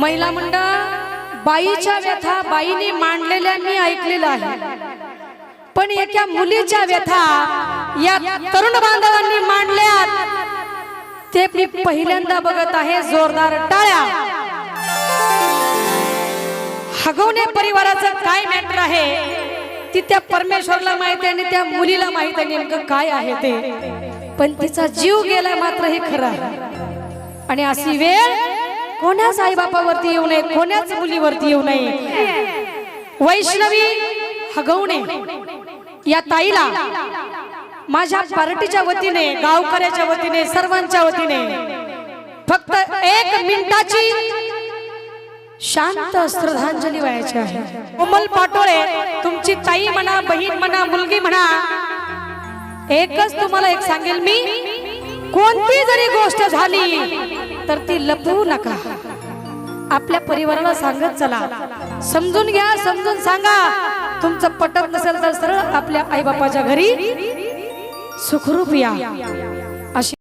महिला मंडळ बाईच्या व्यथा बाईने मांडलेल्या मी ऐकलेलं आहे. पण एका मुलीच्या व्यथा या तरुण बांधवांनी मांडल्यात. ते मी पहिल्यांदा बघत आहे जोरदार टाळ्या. हगवणे परिवाराचं काय मॅटर आहे? ती त्या परमेश्वरला माहिती आहे आणि त्या मुलीला माहिती आहे नेमकं काय आहे ते. पण तिचा जीव गेला मात्र हे खरं आहे. आणि अशी वेळ कोण्या आईबापावरती येऊ नये कोण्याच मुलीवरती येऊ नये? वैष्णवी हगवणे. या ताईला माझ्या पार्टीच्या वतीने गावकऱ्याच्या वतीने सर्वांच्या वतीने फक्त एक मिनिटाची शांत श्रद्धांजली व्हायची आहे. कोमल पाटोळे तुमची ताई म्हणा बहीण म्हणा मुलगी म्हणा एकच तुम्हाला एक सांगेल मी कोणती जरी गोष्ट झाली तर ती लपवू नका. आपल्या परिवाराला सांगत चला. समजून घ्या समजून सांगा. तुमचं पटत नसेल तर सरळ आपल्या आईबापाच्या घरी सुखरूप या. अशी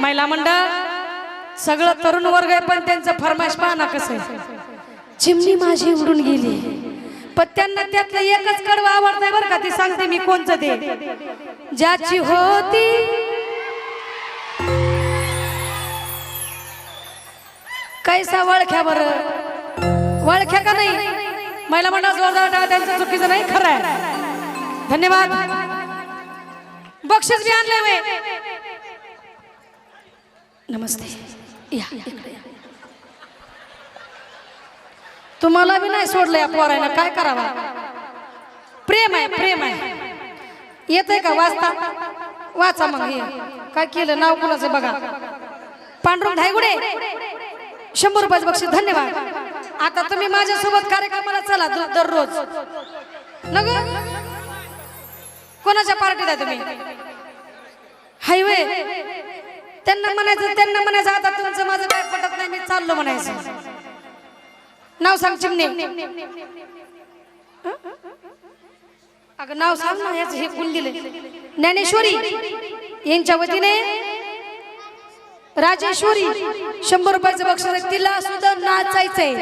महिला मंडळ सगळं तरुण वर्ग आहे पण त्यांचं फरमाश पहा ना कसं आहे. चिमणी माझी उडून गेली. पण त्यांना त्यातलं एकच कडवं आवडतंय बरं का ती सांगते मी कोणचं ते. ज्याची होती कैसा वळख्या बरं. वळख्या का नाही? महिला मंडळ जोरदार त्यांचं चुकीचं नाही खरं आहे. धन्यवाद. बक्षीस बी आणले वे नमस्ते. या इकडे तुम्हाला बी नाही सोडलं या पोरायला काय करावा? प्रेम आहे प्रेम आहे. येत का? वाचता? वाचा मग हे. काय केलं? नाव कुणाचं बघा? पांडुरंग धायगुडे? शंभर रुपयाचं बक्षीस. धन्यवाद. आता तुम्ही माझ्यासोबत कार्यक्रमाला चला दररोज. न कोणाच्या पार्टीत आहे तुम्ही? हायवे? त्यांना म्हणायचं त्यांना म्हणायचं आता तुमचं माझं काय पटत नाही मी चाललो म्हणायचं. नाव सांग चिमणे. अगं नाव सांग ना याच हे फुल दिले ज्ञानेश्वरी. यांच्या वतीने राजेश्वरी शंभर रुपयाचं बक्षीस तिला सुद्धा नाचायचंय.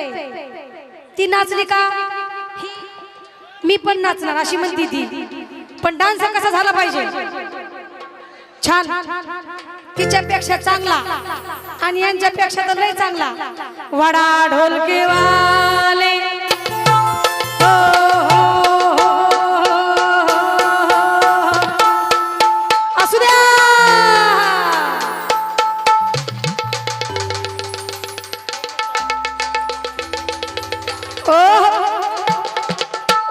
ती नाचली का? मी पण नाचणार अशी म्हणती ती. पण डान्स कसा झाला पाहिजे? छान. तिच्यापेक्षा चांगला आणि यांच्यापेक्षा तर लय चांगला. वडा ढोलके वाले. हो, हो.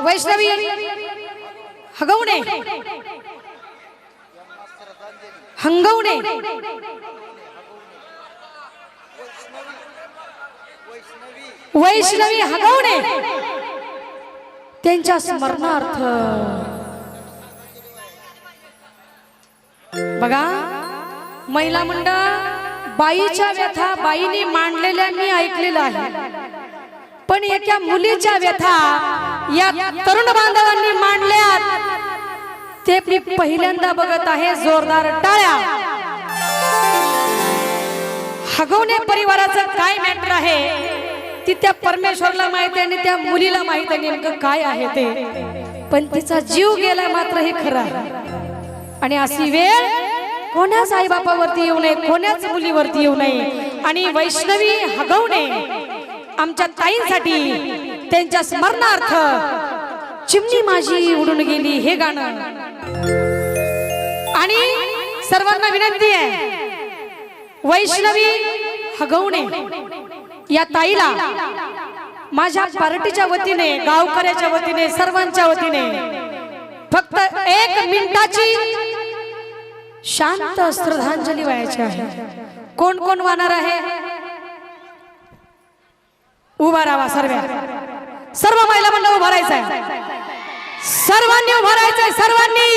वैष्णवी हगवणे हंगवणे वैष्णवी हगवणे त्यांच्या स्मरणार्थ. बघा महिला मंडळ बाईच्या व्यथा बाईने मांडलेल्या मी ऐकलेलं आहे पण एका मुलीच्या व्यथा या तरुण बांधवांनी मांडल्यात. ते मी पहिल्यांदा बघत आहे जोरदार टाळ्या. हगवणे परिवाराचं काय मॅटर आहे? ती त्या परमेश्वरला माहिती आहे आणि त्या मुलीला माहिती आहे नेमकं काय आहे ते. पण तिचा जीव गेला मात्र हे खरं. आहे आणि अशी वेळ कोणाच आईबापावरती येऊ नये कोणाच मुलीवरती येऊ नये. आणि वैष्णवी हगवणे आमच्या ताईंसाठी त्यांच्या स्मरणार्थ चिमणी माझी उडून गेली हे गाणं. आणि सर्वांना विनंती आहे वैष्णवी हगवणे या ताईला माझ्या पार्टीच्या वतीने गावकऱ्याच्या वतीने सर्वांच्या वतीने फक्त एक मिनिटाची शांत श्रद्धांजली व्हायची आहे. कोण कोण वाहणार आहे? उभा राहा सर्व. सर्व महिला मंडळ उभा राहायचंय. सर्वांनी उभा राहायचंय सर्वांनी.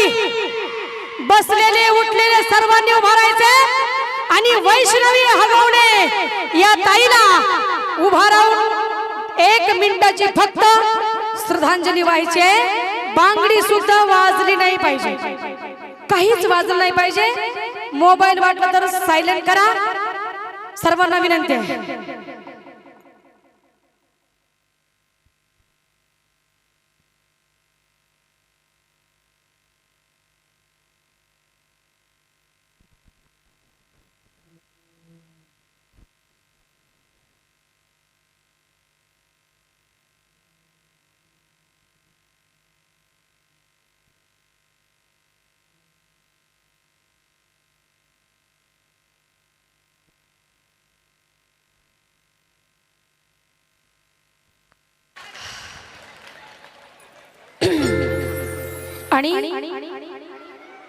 बसलेले उठलेले सर्वांनी उभा राहायचे आणि वैष्णवी हगवणे या ताईला उभा राहून एक मिनिटाची फक्त श्रद्धांजली व्हायची आहे. बांगडी सुद्धा वाजली नाही पाहिजे. काहीच वाजलं नाही पाहिजे. मोबाईल वाटलं तर सायलेंट करा. सर्वांना विनंती आहे. आणि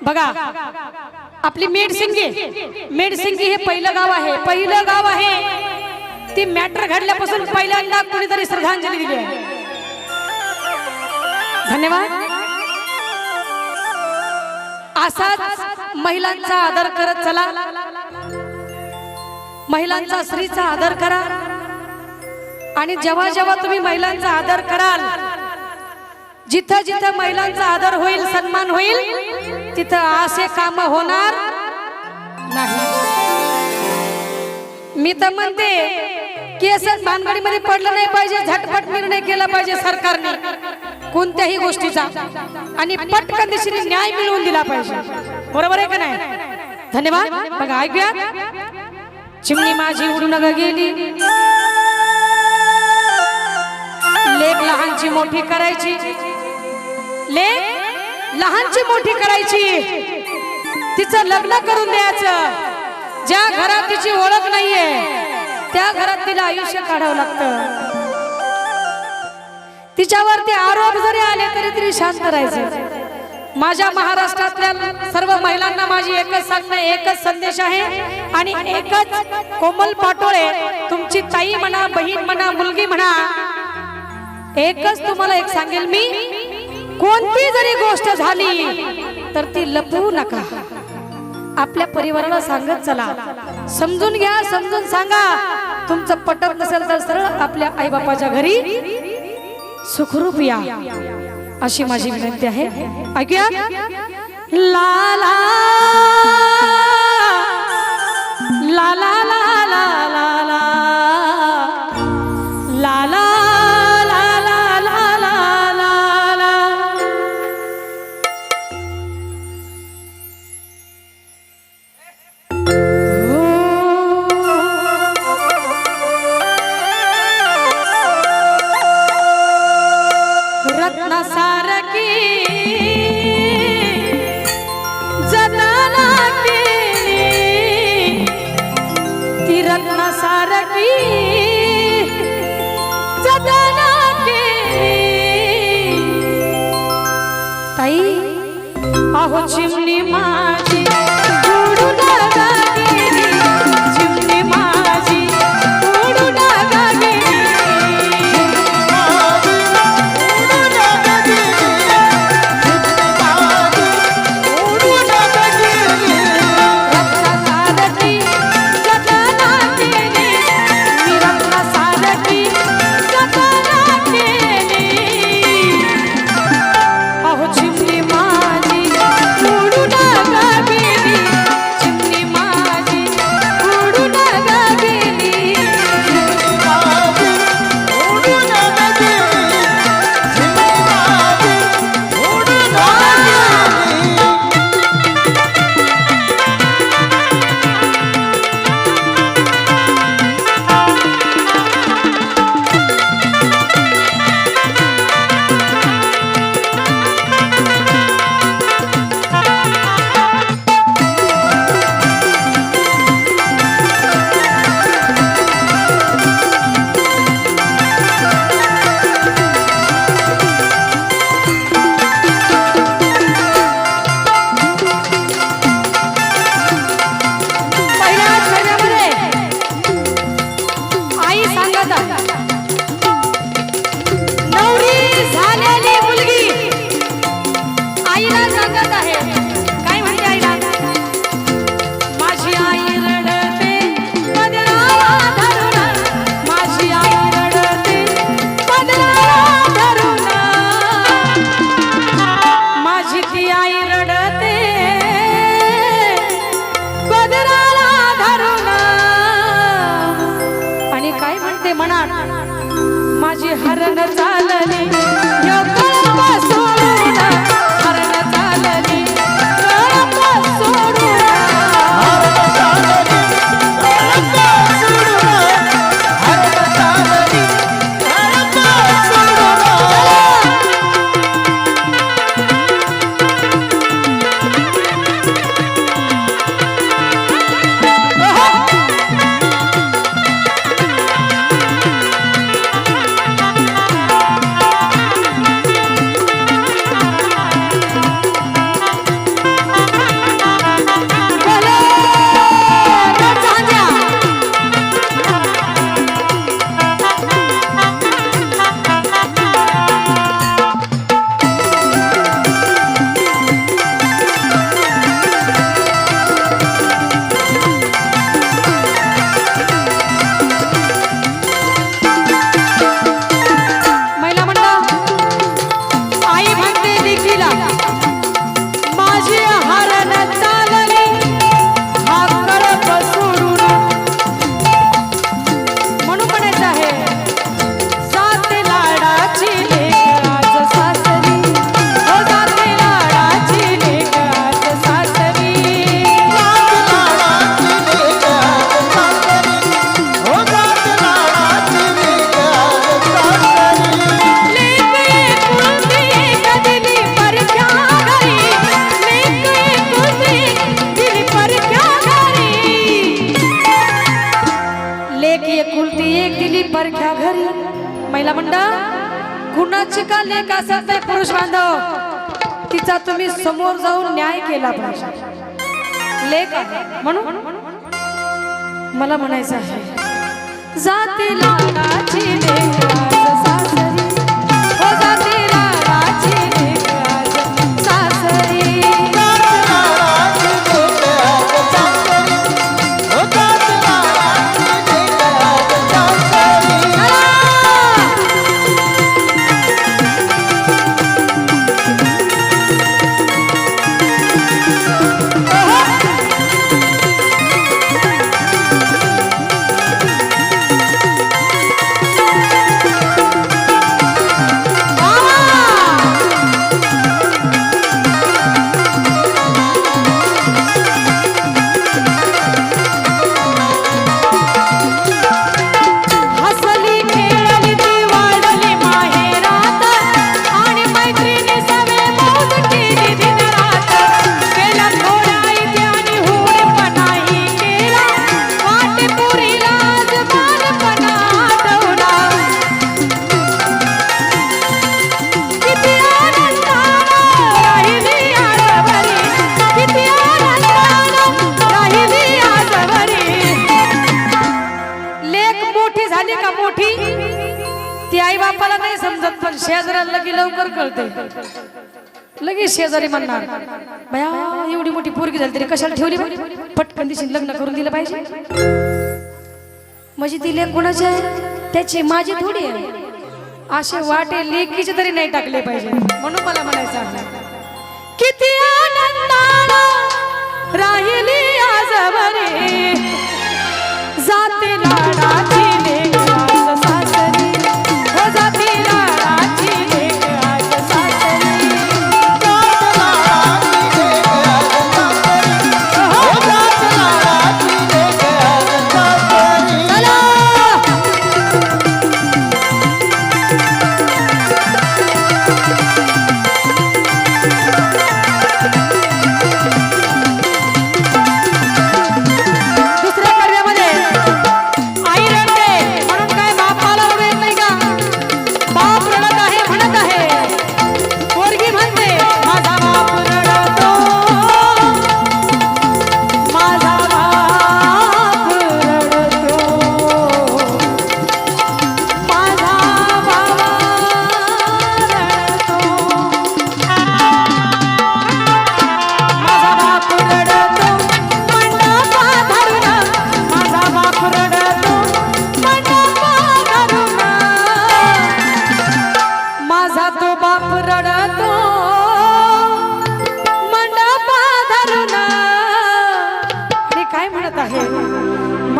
बघा आपली मेडसिंगी मेडसिंगी हे पहिलं गाव आहे. पहिलं गाव आहे. ती मॅटर घडल्यापासून पहिल्यांदा कुणीतरी श्रद्धांजली दिली आहे. धन्यवाद. असाच महिलांचा आदर करत चला. महिलांचा स्त्रीचा आदर करा. आणि जेव्हा जेव्हा तुम्ही महिलांचा आदर कराल जिथं जिथं महिलांचा आदर होईल सन्मान होईल तिथं असे काम होणार नाही. मी तर म्हणते केस भानगडीमध्ये पडलं नाही पाहिजे झटपट निर्णय केला पाहिजे सरकारने कोणत्याही गोष्टीचा. आणि पटकन न्याय मिळवून दिला पाहिजे. बरोबर आहे का नाही? धन्यवाद. बघा ऐकूया. चिमणी माझी उडून ग गेली. लेख लहानची मोठी करायची. ले लहानची मोठी करायची. तिचं लग्न करून द्यायचं. ज्या घरात तिची ओळख नाहीये त्या घरात तिला आयुष्य काढावं लागतं. तिच्यावरती आरोप जरी आले तरी तरी शांत राहायचे. माझ्या महाराष्ट्रातल्या सर्व महिलांना माझी एकच सांगणं एकच संदेश आहे. आणि एकच कोमल पाटोळे तुमची ताई म्हणा बहीण म्हणा मुलगी म्हणा एकच तुम्हाला एक सांगेल मी. कोणती जरी गोष्ट झाली तर ती लपवू नका. आपल्या परिवाराला सांगत चला. समजून घ्या समजून सांगा. तुमचं पटत नसेल तर सरळ आपल्या आईबापाच्या घरी सुखरूप या. अशी माझी विनंती आहे. ऐकूया? लाला लाला rotina म्हणा माझी हरण चालली. कुणाची का लेख असत नाही पुरुष बांधव? तिचा तुम्ही समोर जाऊन न्याय केला पाहिजे. लेख आहे. म्हणून? मला म्हणायचं आहे. जाते लाडाची लेक शेजाऱ्याला लगे लवकर कळते लगेच शेजारी म्हणणार बया एवढी मोठी पोरगी झाली तरी कशाला ठेवली पटकन दिशी लग्न करून दिलं पाहिजे. म्हणजे ती लेख कोणाची आहे? त्याची माझी थोडी आहे. असे वाटे लेकीचे तरी नाही टाकले पाहिजे. म्हणून मला म्हणायचं किती आनंदानं राहिली आज जाते लाडात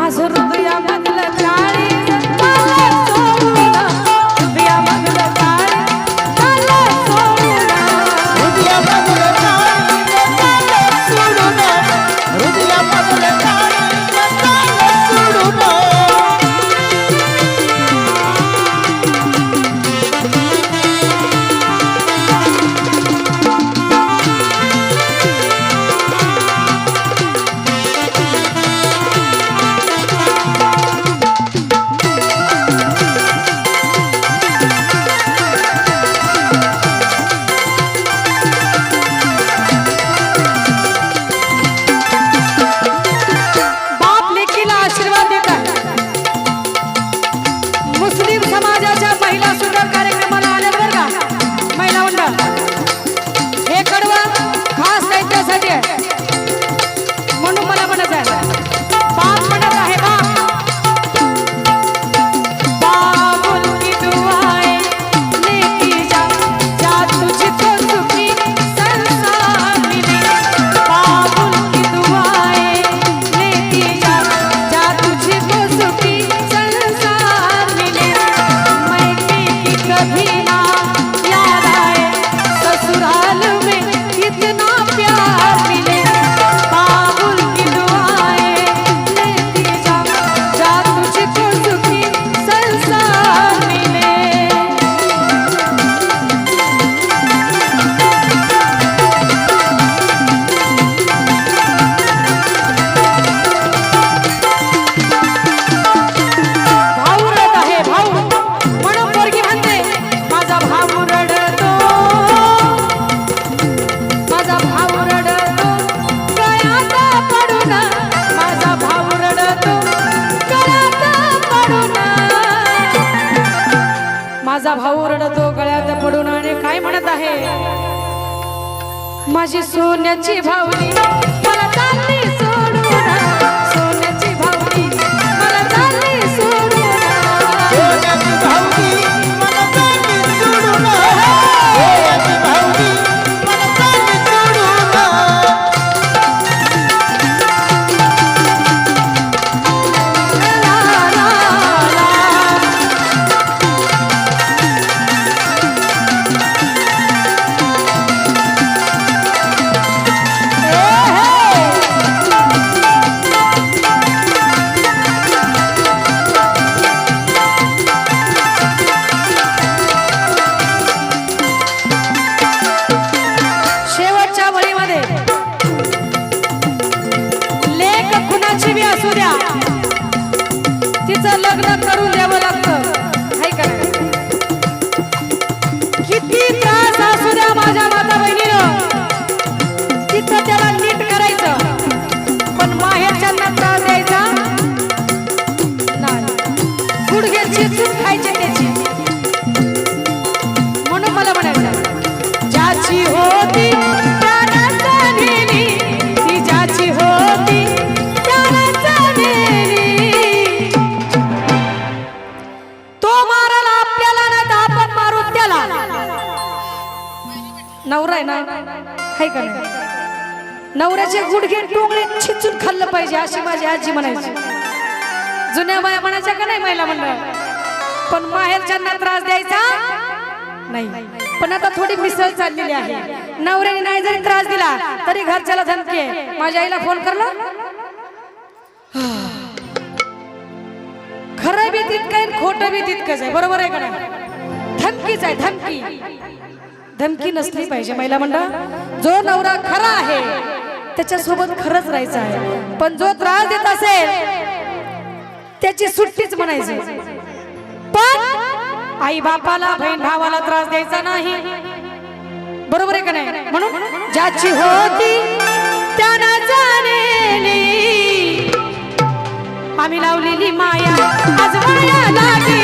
mazur duyamadın माझी सोन्याची नवऱ्याचे गुडघे टोंगळे छिचून खाल्लं पाहिजे अशी माझी आजी म्हणायची. जुन्या बाया म्हणायच्या का नाही महिला मंडळ? पण माहेरच्यांना त्रास द्यायचा? नाही. पण आता थोडी मिसळ चाललेली आहे. नवऱ्याने नाही जरी त्रास दिला तरी घरच्याला धमकी आहे. माझ्या आईला फोन करला? खरं बी तितकं आहे खोटं बी तितकंच आहे. बरोबर आहे का धमकीच आहे धमकी. धमकी नसली पाहिजे महिला मंडळ. जो नवरा खरा आहे त्याच्यासोबत खरंच राहायचं आहे. पण जो त्रास देत असेल त्याची सुट्टीच म्हणायची. पण आई बापाला बहीण भावाला त्रास द्यायचा नाही. बरोबर आहे का नाही? म्हणून ज्याची होती त्यांना जाणे आम्ही लावलेली माया आज माया लागली